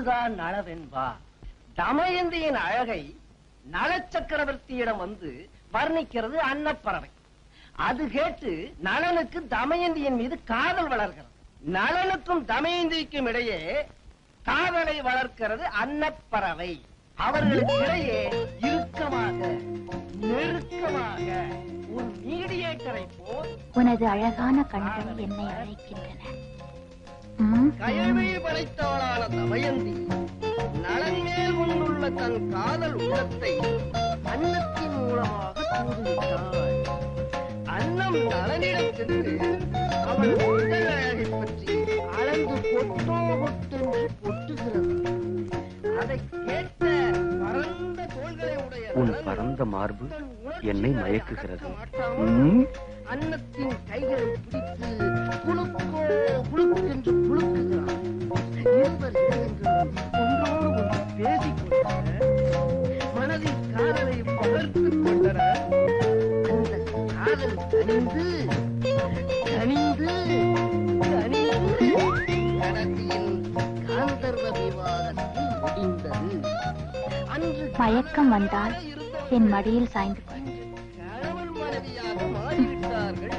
அதுதான் நளவென்பா தமயந்தியின் அழகை நலச்சக்கரவர்த்தியிடம் வந்து வர்ணிக்கிறது அன்னப்பறவை. அது கேட்டு நளனுக்கு தமயந்தியின் மீது காதல் வளர்கிறது. நளனுக்கும் தமயந்திக்கும் இடையே காதலை வளர்க்கிறது அன்னப்பறவை. அவர்களுக்கு இடையே இறுக்கமாக நெருக்கமாக ஒரு மீடியேட்டரை போல் உனது அழகான கண்கள் என்னை அழைக்கின்றன. ம், கயமை படைத்தவளான தமயந்தி நலன் மேல் கொண்டுள்ள தன் காதல் உள்ளத்தை அன்னத்தின் மூலமாக அன்னம் நலனிடம் சென்று அவள் உடல் அழகை பற்றி அளந்து பொட்டோ பொட்டென்று பொட்டுகிறது அதை கேட்ட பரந்த தோள்களை உடைய உன் பரந்த மார்பு என்னை மயக்குகிறது. அன்னத்தின் கைகளை பிடித்து குலுக்கோ இருவர் இதயங்களும் ஒன்றோடு ஒன்று மனதில் காதலை கொண்டன அந்த காதல் கனிந்து கனிந்து கனிந்து கடைசியில் காந்தர்வ முடிந்தது அன்று மயக்கம் வந்தால் என் மடியில் சாய்ந்து கணவன் மனைவியாக மாறிவிட்டார்கள்.